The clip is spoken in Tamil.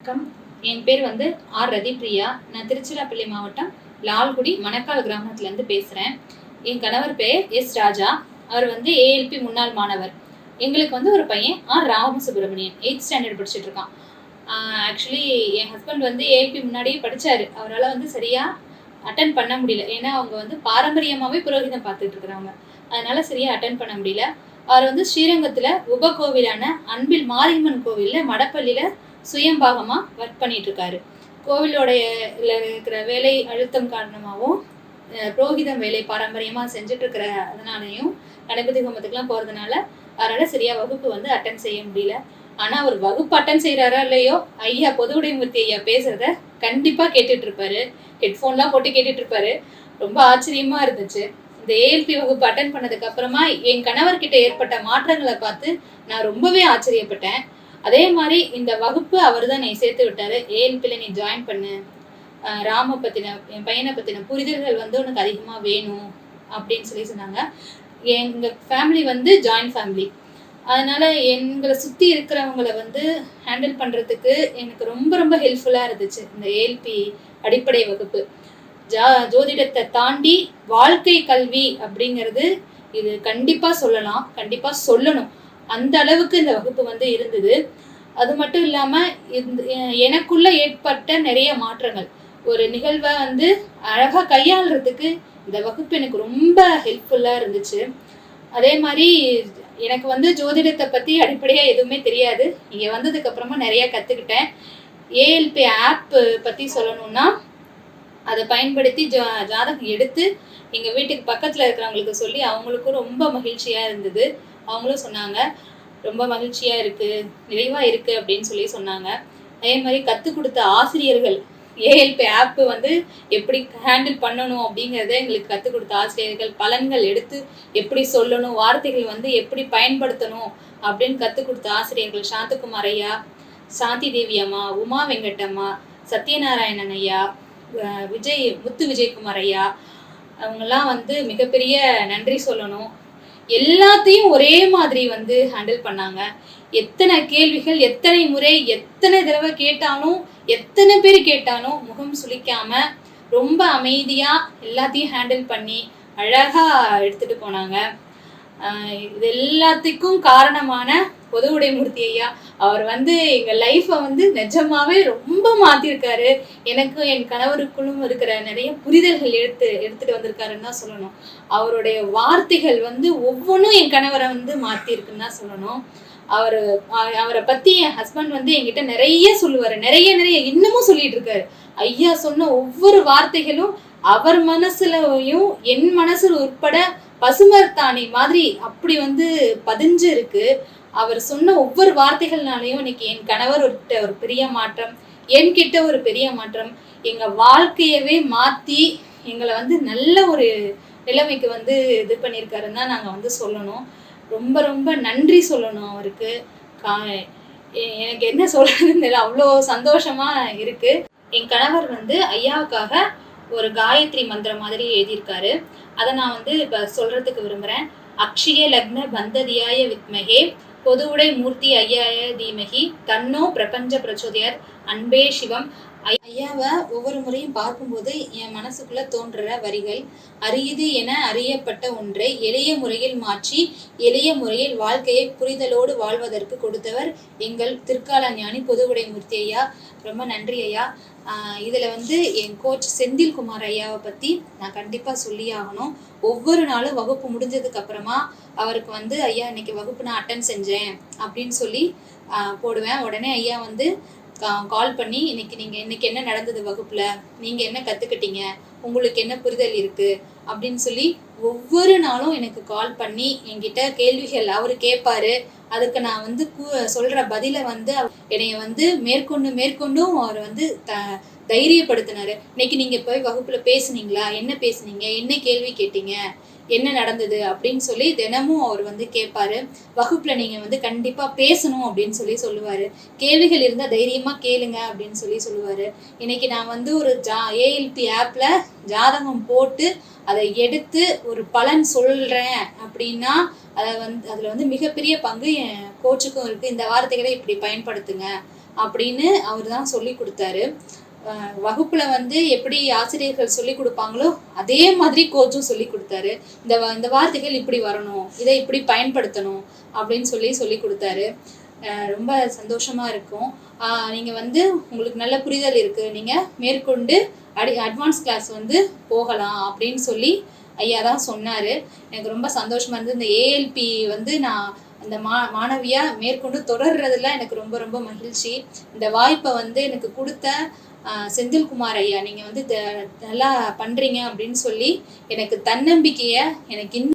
வணக்கம். என் பேர் வந்து ஆர் ரதிப்ரியா. நான் திருச்சிராப்பள்ளி மாவட்டம் லால்குடி மணக்கால் கிராமத்துலேருந்து பேசுகிறேன் என் கணவர் பேர் எஸ் ராஜா. அவர் வந்து ஏஎல்பி முன்னாள் மாணவர். எங்களுக்கு வந்து ஒரு பையன் ஆர் ராமசுப்ரமணியன். எயித் ஸ்டாண்டர்ட் படிச்சுட்டு இருக்கான் ஆக்சுவலி என் ஹஸ்பண்ட் வந்து ஏஎல்பி முன்னாடியே படித்தார் அவரால் வந்து சரியாக அட்டன் பண்ண முடியல. ஏன்னா அவங்க வந்து பாரம்பரியமாகவே புரோகிதம் பார்த்துட்டு இருக்கிறாங்க அதனால சரியாக அட்டன் பண்ண முடியல. அவர் வந்து ஸ்ரீரங்கத்தில் உபகோவிலான அன்பில் மாரியம்மன் கோவிலில் மடப்பள்ளியில் சுயம்பாகமாக ஒர்க் பண்ணிட்டு இருக்காரு கோவிலோடைய இருக்கிற வேலை அழுத்தம் காரணமாகவும் புரோகிதம் வேலை பாரம்பரியமாக செஞ்சுட்டு இருக்கிற அதனாலையும் கணபதி ஹோமத்துக்குலாம் போகிறதுனால அவரால் சரியாக வகுப்பு வந்து அட்டன் செய்ய முடியல. ஆனால் அவர் வகுப்பு அட்டன் செய்கிறாரா இல்லையோ ஐயா பொதுவுடைமூர்த்தி ஐயா பேசுகிறத கண்டிப்பாக கேட்டுட்ருப்பாரு ஹெட்ஃபோன்லாம் போட்டு கேட்டுட்ருப்பாரு ரொம்ப ஆச்சரியமாக இருந்துச்சு. இந்த ஏஎல்பி வகுப்பு அட்டன் பண்ணதுக்கப்புறமா என் கணவர்கிட்ட ஏற்பட்ட மாற்றங்களை பார்த்து நான் ரொம்பவே ஆச்சரியப்பட்டேன். அதே மாதிரி இந்த வகுப்பு அவர் தான் என்னை சேர்த்து விட்டாரு. ஏஎல்பியில் நீ ஜாயின் பண்ணு. ராம பற்றின என் பையனை பற்றின புரிதல்கள் வந்து உனக்கு அதிகமாக வேணும் அப்படின்னு சொல்லி சொன்னாங்க. எங்கள் ஃபேமிலி வந்து ஜாயின்ட் ஃபேமிலி அதனால் எங்களை சுற்றி இருக்கிறவங்கள வந்து ஹேண்டில் பண்ணுறதுக்கு எனக்கு ரொம்ப ரொம்ப ஹெல்ப்ஃபுல்லாக இருந்துச்சு. இந்த ஏஎல்பி அடிப்படை வகுப்பு. ஜா ஜோதிடத்தை தாண்டி வாழ்க்கை கல்வி அப்படிங்கிறது இது கண்டிப்பாக சொல்லலாம். கண்டிப்பாக சொல்லணும். அந்த அளவுக்கு இந்த வகுப்பு வந்து இருந்தது. அது மட்டும் இல்லாமல் இந்த எனக்குள்ள ஏற்பட்ட நிறைய மாற்றங்கள். ஒரு நிகழ்வை வந்து அழகாக கையாளுறதுக்கு இந்த வகுப்பு எனக்கு ரொம்ப ஹெல்ப்ஃபுல்லாக இருந்துச்சு. அதே மாதிரி எனக்கு வந்து ஜோதிடத்தை பற்றி அடிப்படையாக எதுவுமே தெரியாது. இங்கே வந்ததுக்கப்புறமா நிறையா கற்றுக்கிட்டேன் ஏஎல்பி ஆப்பு பற்றி சொல்லணும்னா அதை பயன்படுத்தி ஜா ஜாதகம் எடுத்து எங்கள் வீட்டுக்கு பக்கத்தில் இருக்கிறவங்களுக்கு சொல்லி அவங்களுக்கும் ரொம்ப மகிழ்ச்சியாக இருந்தது. அவங்களும் சொன்னாங்க. ரொம்ப மகிழ்ச்சியாக இருக்குது நிறைவாக இருக்குது அப்படின்னு சொல்லி சொன்னாங்க. அதே மாதிரி கற்றுக் கொடுத்த ஆசிரியர்கள் ஏஎல்பி ஆப்பு வந்து எப்படி ஹேண்டில் பண்ணணும் அப்படிங்கிறத எங்களுக்கு கற்றுக் கொடுத்த ஆசிரியர்கள் பலன்கள் எடுத்து எப்படி சொல்லணும் வார்த்தைகள் வந்து எப்படி பயன்படுத்தணும் அப்படின்னு கற்றுக் கொடுத்த ஆசிரியர்கள் சாந்தகுமார் ஐயா சாந்தி தேவி அம்மா உமா வெங்கட்டம்மா சத்யநாராயணன் ஐயா விஜய் முத்து விஜயகுமார் ஐயா அவங்கெல்லாம் வந்து மிகப்பெரிய நன்றி சொல்லணும். எல்லாத்தையும் ஒரே மாதிரி வந்து ஹேண்டில் பண்ணாங்க. எத்தனை கேள்விகள் எத்தனை முறை எத்தனை தடவை கேட்டாலும் எத்தனை பேர் கேட்டாலும் முகம் சுளிக்காம ரொம்ப அமைதியா எல்லாத்தையும் ஹேண்டில் பண்ணி அழகா எடுத்துட்டு போனாங்க. இது எல்லாத்துக்கும் காரணமான பொதுவுடைமூர்த்தி ஐயா. அவர் வந்து எங்க லைஃப்பை வந்து நிஜமாவே ரொம்ப மாத்திருக்காரு. எனக்கும் என் கணவருக்குள்ளும் இருக்கிற நிறைய புரிதல்கள் எடுத்து எடுத்துட்டு வந்திருக்காருன்னு தான் சொல்லணும். அவருடைய வார்த்தைகள் வந்து ஒவ்வொன்றும் என் கணவரை வந்து மாத்திருக்குன்னு தான் சொல்லணும். அவர் அவரை பத்தி என் ஹஸ்பண்ட் வந்து என்கிட்ட நிறைய சொல்லுவாரு. நிறைய நிறைய இன்னமும் சொல்லிட்டு இருக்காரு. ஐயா சொன்ன ஒவ்வொரு வார்த்தைகளும் அவர் மனசுலயும் என் மனசுல உட்பட பசுமரத்தாணி மாதிரி அப்படி வந்து பதிஞ்சு இருக்கு. அவர் சொன்ன ஒவ்வொரு வார்த்தைகள்னாலையும் இன்னைக்கு என் கணவர் ஒரு ஒரு பெரிய மாற்றம் என்கிட்ட ஒரு பெரிய மாற்றம். எங்க வாழ்க்கையவே மாத்தி எங்களை வந்து நல்ல ஒரு நிலைமைக்கு வந்து இது பண்ணியிருக்காருன்னு தான் நாங்கள் வந்து சொல்லணும். ரொம்ப ரொம்ப நன்றி சொல்லணும் அவருக்கு. கா எனக்கு என்ன சொல்றதுன்னு தெரியல. அவ்வளோ சந்தோஷமா இருக்கு. என் கணவர் வந்து ஐயாவுக்காக ஒரு காயத்ரி மந்திரம் மாதிரி எழுதியிருக்காரு. அதை நான் வந்து இப்போ சொல்றதுக்கு விரும்புகிறேன் அக்ஷய லக்ன பந்ததியாய வித்மகே பொதுவுடை மூர்த்தி ஐயாய தீமகி தன்னோ பிரபஞ்ச பிரச்சோதயர் அன்பே சிவம். ஐயாவை ஒவ்வொரு முறையும் பார்க்கும்போது என் மனசுக்குள்ள தோன்ற வரிகள் அரியது என அறியப்பட்ட ஒன்றை எளிய முறையில் மாற்றி எளிய முறையில் வாழ்க்கையை புரிதலோடு வாழ்வதற்கு கொடுத்தவர் எங்கள் திருக்கால ஞானி பொதுவுடைமூர்த்தி ஐயா ரொம்ப நன்றி ஐயா. இதில் வந்து என் கோச் செந்தில்குமார் ஐயாவை பற்றி நான் கண்டிப்பாக சொல்லி ஆகணும். ஒவ்வொரு நாளும் வகுப்பு முடிஞ்சதுக்கு அப்புறமா அவருக்கு வந்து ஐயா இன்னைக்கு வகுப்பு நான் அட்டன் செஞ்சேன் அப்படின்னு சொல்லி போடுவேன். உடனே ஐயா வந்து கால் பண்ணி இன்னைக்கு நீங்கள் இன்னைக்கு என்ன நடந்தது வகுப்பில்? நீங்கள் என்ன கற்றுக்கிட்டீங்க உங்களுக்கு என்ன புரிதல் இருக்குது அப்படின்னு சொல்லி ஒவ்வொரு நாளும் எனக்கு கால் பண்ணி என்கிட்ட கேள்விகள் அவர் கேட்பாரு அதுக்கு நான் வந்து கூ- சொல்கிற பதிலை வந்து என்னைய வந்து மேற்கொண்டு மேற்கொண்டும் அவர் வந்து த தைரியப்படுத்தினாரு. இன்னைக்கு நீங்க போய் வகுப்புல பேசுனீங்களா? என்ன பேசுனீங்க? என்ன கேள்வி கேட்டீங்க? என்ன நடந்தது? அப்படின்னு சொல்லி தினமும் அவர் வந்து கேட்பாரு. வகுப்புல நீங்க வந்து கண்டிப்பா பேசணும் அப்படின்னு சொல்லி சொல்லுவாரு. கேள்விகள் இருந்தா தைரியமா கேளுங்க அப்படின்னு சொல்லி சொல்லுவாரு. இன்னைக்கு நான் வந்து ஒரு ஜா ஏஎல்பி ஆப்ல ஜாதகம் போட்டு அதை எடுத்து ஒரு பலன் சொல்றேன் அப்படின்னா அதை வந்து அதுல வந்து மிகப்பெரிய பங்கு என் கோச்சுக்கும் இருக்கு. இந்த வார்த்தைகளை இப்படி பயன்படுத்துங்க அப்படின்னு அவர் தான் சொல்லி கொடுத்தாரு. வகுப்புல வந்து எப்படி ஆசிரியர்கள் சொல்லி கொடுப்பாங்களோ அதே மாதிரி கோச்சும் சொல்லி கொடுத்தாரு. இந்த வ- இந்த வார்த்தைகள் இப்படி வரணும் இதை இப்படி பயன்படுத்தணும் அப்படின்னு சொல்லி சொல்லி கொடுத்தாரு. ரொம்ப சந்தோஷமா இருக்கும். நீங்க வந்து உங்களுக்கு நல்ல புரிதல் இருக்கு. நீங்க மேற்கொண்டு அடி அட்வான்ஸ் கிளாஸ் வந்து போகலாம் அப்படின்னு சொல்லி ஐயா தான் சொன்னாரு. எனக்கு ரொம்ப சந்தோஷமா இருந்தது. இந்த ஏஎல்பி வந்து நான் அந்த மா மாணவியா மேற்கொண்டு தொடர்றதுல எனக்கு ரொம்ப ரொம்ப மகிழ்ச்சி. இந்த வாய்ப்பை வந்து எனக்கு கொடுத்த செந்தில்குமார் ஐயா நீங்க வந்து த- நல்லா பண்றீங்க அப்படின்னு சொல்லி எனக்கு தன்னம்பிக்கைய எனக்கு இன்னும்